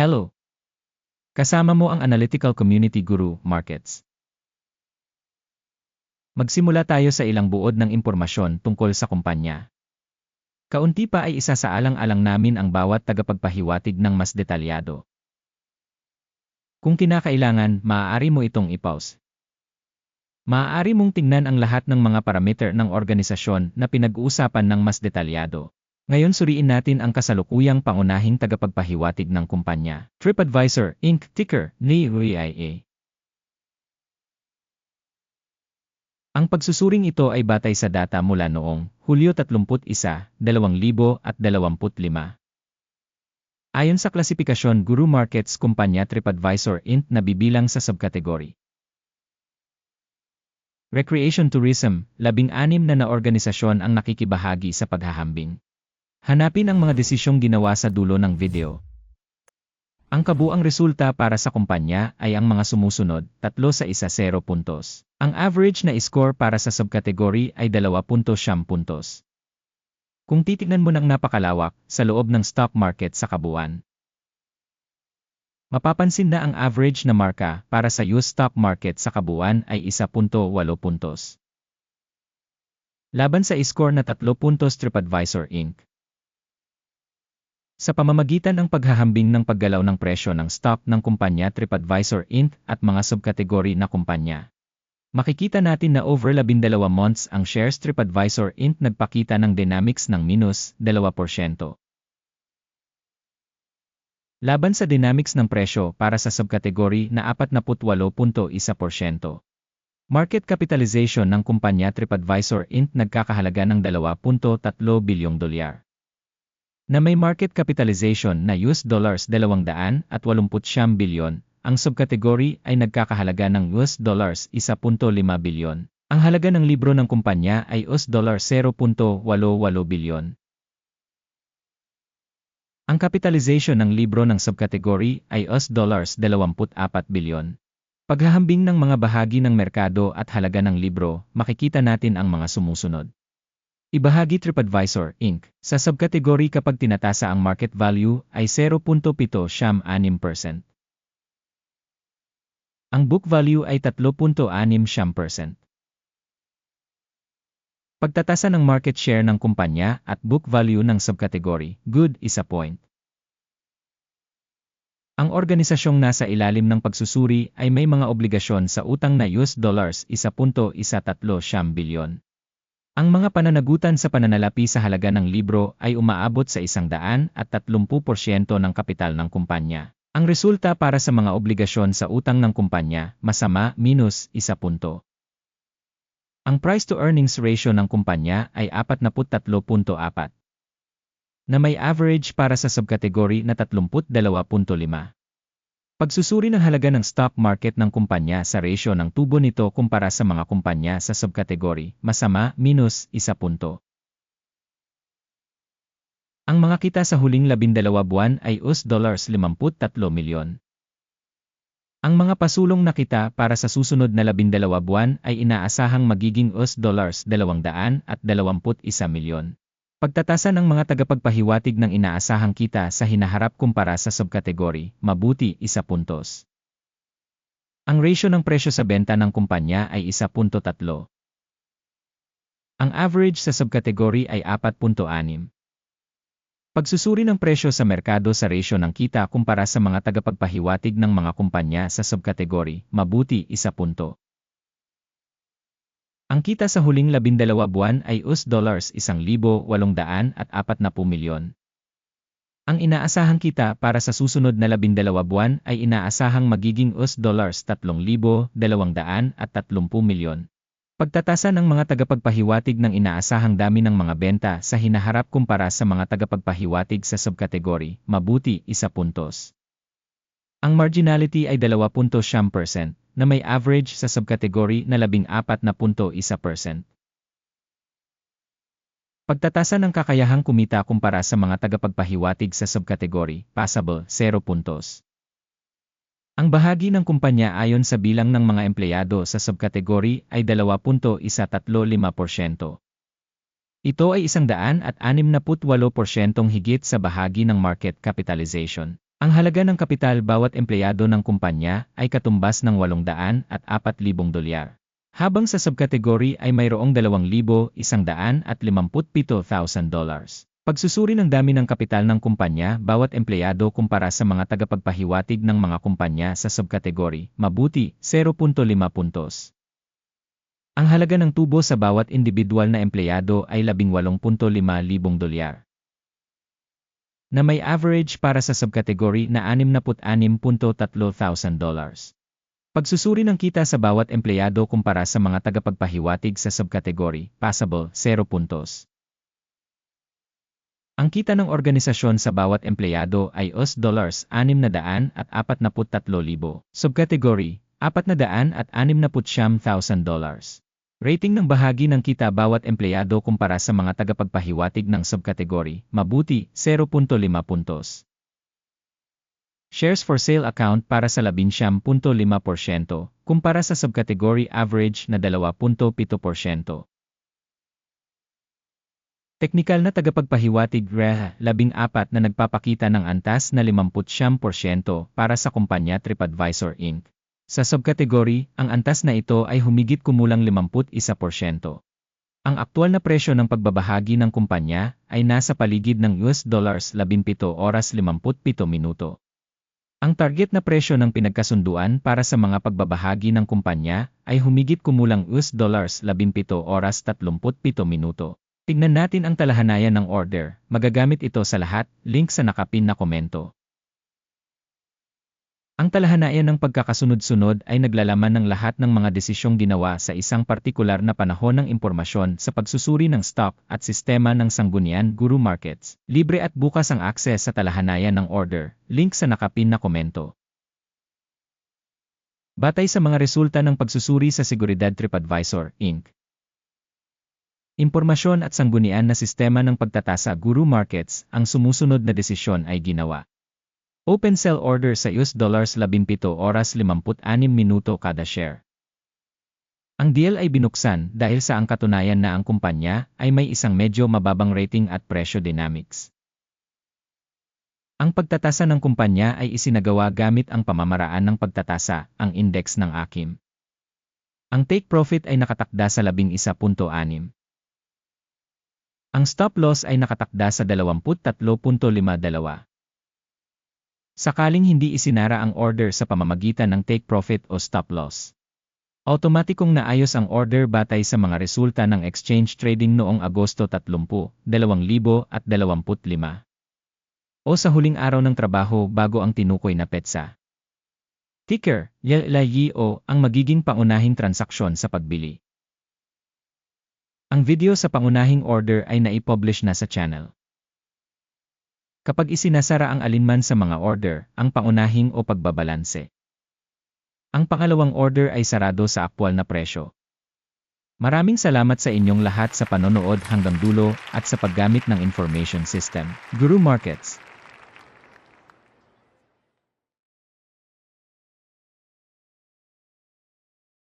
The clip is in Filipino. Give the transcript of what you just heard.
Hello! Kasama mo ang Analytical Community Guru, Markets. Magsimula tayo sa ilang buod ng impormasyon tungkol sa kumpanya. Kaunti pa ay isa sa alang-alang namin ang bawat tagapagpahiwatig ng mas detalyado. Kung kinakailangan, maaari mo itong i-pause. Maaari mong tingnan ang lahat ng mga parameter ng organisasyon na pinag-uusapan ng mas detalyado. Ngayon suriin natin ang kasalukuyang pangunahing tagapagpahiwatig ng kumpanya. TripAdvisor, Inc. Ticker, NIUIA. Ang pagsusuring ito ay batay sa data mula noong Hulyo 31, 2025. Ayon sa klasifikasyon Guru Markets Kumpanya TripAdvisor Inc. na bibilang sa subkategory. Recreation Tourism, labing-anim na na organisasyon ang nakikibahagi sa paghahambing. Hanapin ang mga desisyong ginawa sa dulo ng video. Ang kabuang resulta para sa kumpanya ay ang mga sumusunod, 3 sa isa 0 puntos. Ang average na score para sa subkategory ay 2.7 puntos. Kung titignan mo ng napakalawak sa loob ng stock market sa kabuuan, mapapansin na ang average na marka para sa US stock market sa kabuuan ay 1.8 puntos. Laban sa score na 3 puntos TripAdvisor Inc. Sa pamamagitan ng paghahambing ng paggalaw ng presyo ng stock ng kumpanya TripAdvisor Inc. at mga subkategory na kumpanya. Makikita natin na over 12 months ang shares TripAdvisor Inc. nagpakita ng dynamics ng minus 2%. Laban sa dynamics ng presyo para sa subkategory na 48.1%. Market capitalization ng kumpanya TripAdvisor Inc. nagkakahalaga ng 2.3 bilyong dolyar na may market capitalization na US dollars 289 bilyon, ang subkategory ay nagkakahalaga ng US dollars 1.5 bilyon. Ang halaga ng libro ng kumpanya ay US dollars 0.88 bilyon. Ang capitalization ng libro ng subkategory ay US dollars 24 bilyon. Paghahambing ng mga bahagi ng merkado at halaga ng libro, makikita natin ang mga sumusunod. Ibahagi TripAdvisor, Inc. sa subkategory kapag tinatasa ang market value ay 0.76%. Ang book value ay 3.6%. Pagtatasa ng market share ng kumpanya at book value ng subkategory, good isa point. Ang organisasyong nasa ilalim ng pagsusuri ay may mga obligasyon sa utang na US dollars 1.130 bilyon. Ang mga pananagutan sa pananalapi sa halaga ng libro ay umaabot sa isang daan at 30% ng kapital ng kumpanya. Ang resulta para sa mga obligasyon sa utang ng kumpanya, masama, minus, isa punto. Ang price-to-earnings ratio ng kumpanya ay 43.4 na may average para sa subkategory na 32.5. Pagsusuri ng halaga ng stock market ng kumpanya sa ratio ng tubo nito kumpara sa mga kumpanya sa subkategory, masama, minus, isa punto. Ang mga kita sa huling labindalawa buwan ay US dollars 53 milyon. Ang mga pasulong na kita para sa susunod na labindalawa buwan ay inaasahang magiging US dollars 221 milyon. Pagtatasa ng mga tagapagpahiwatig ng inaasahang kita sa hinaharap kumpara sa subkategory, mabuti isa puntos. Ang ratio ng presyo sa benta ng kumpanya ay 1.3. Ang average sa subkategory ay 4.6. Pagsusuri ng presyo sa merkado sa ratio ng kita kumpara sa mga tagapagpahiwatig ng mga kumpanya sa subkategory, mabuti isa punto. Ang kita sa huling labindalawa buwan ay US dollars 1,840 milyon. Ang inaasahang kita para sa susunod na labindalawa buwan ay inaasahang magiging US dollars 3,230 milyon. Pagtatasa ng mga tagapagpahiwatig ng inaasahang dami ng mga benta sa hinaharap kumpara sa mga tagapagpahiwatig sa subkategory, mabuti isa puntos. Ang marginality ay 2.7% na may average sa subkategory na 14.1%. Pagtatasa ng kakayahang kumita kumpara sa mga tagapagpahiwatig sa subkategory, passable, 0 puntos. Ang bahagi ng kumpanya ayon sa bilang ng mga empleyado sa subkategory ay 2.135%. Ito ay 168% higit sa bahagi ng market capitalization. Ang halaga ng kapital bawat empleyado ng kumpanya ay katumbas ng 800 at 4,000 dolyar. Habang sa subkategory ay mayroong 2,157,000 dollars. Pagsusuri ng dami ng kapital ng kumpanya bawat empleyado kumpara sa mga tagapagpahiwatig ng mga kumpanya sa subkategory, mabuti, 0.5 puntos. Ang halaga ng tubo sa bawat individual na empleyado ay 18.5 libong dolyar. Na may average para sa subkategory na 66.3 dollars. Pagsusuri ng kita sa bawat empleyado kumpara sa mga tagapagpahiwatig sa subkategory, passable, 0 puntos. Ang kita ng organisasyon sa bawat empleyado ay US dollars 600 at 43,000. Subkategory, 400 at 69,000 dollars. Rating ng bahagi ng kita bawat empleyado kumpara sa mga tagapagpahiwatig ng subkategory, mabuti, 0.5 puntos. Shares for sale account para sa 11.5%, kumpara sa subkategory average na 2.7%. Teknikal na tagapagpahiwatig REH 14 na nagpapakita ng antas na 50% para sa kumpanya TripAdvisor Inc. Sa subkategory, ang antas na ito ay humigit kumulang 51%. Ang aktual na presyo ng pagbabahagi ng kumpanya ay nasa paligid ng US dollars 17 oras 57 minuto. Ang target na presyo ng pinagkasunduan para sa mga pagbabahagi ng kumpanya ay humigit kumulang US dollars 17 oras 37 minuto. Tignan natin ang talahanayan ng order. Magagamit ito sa lahat, link sa nakapin na komento. Ang talahanayan ng pagkakasunod-sunod ay naglalaman ng lahat ng mga desisyong ginawa sa isang partikular na panahon ng impormasyon sa pagsusuri ng stock at sistema ng sanggunian Guru Markets. Libre at bukas ang akses sa talahanayan ng order, link sa nakapin na komento. Batay sa mga resulta ng pagsusuri sa Seguridad TripAdvisor, Inc. Impormasyon at sanggunian na sistema ng pagtatasa Guru Markets, ang sumusunod na desisyon ay ginawa. Open sell order sa US dollars 17 oras 56 minuto kada share. Ang deal ay binuksan dahil sa ang katunayan na ang kumpanya ay may isang medyo mababang rating at presyo dynamics. Ang pagtatasa ng kumpanya ay isinagawa gamit ang pamamaraan ng pagtatasa, ang index ng AKIM. Ang take profit ay nakatakda sa 11.6. Ang stop loss ay nakatakda sa 23.52. Sakaling hindi isinara ang order sa pamamagitan ng take profit o stop loss. Automatikong naayos ang order batay sa mga resulta ng exchange trading noong Agosto 30, 2025 o sa huling araw ng trabaho bago ang tinukoy na petsa. Ticker, YLIO ang magiging pangunahing transaksyon sa pagbili. Ang video sa pangunahing order ay naipublish na sa channel. Kapag isinasara ang alinman sa mga order, ang pangunahing o pagbabalanse. Ang pangalawang order ay sarado sa aktwal na presyo. Maraming salamat sa inyong lahat sa panonood hanggang dulo at sa paggamit ng information system. Guru Markets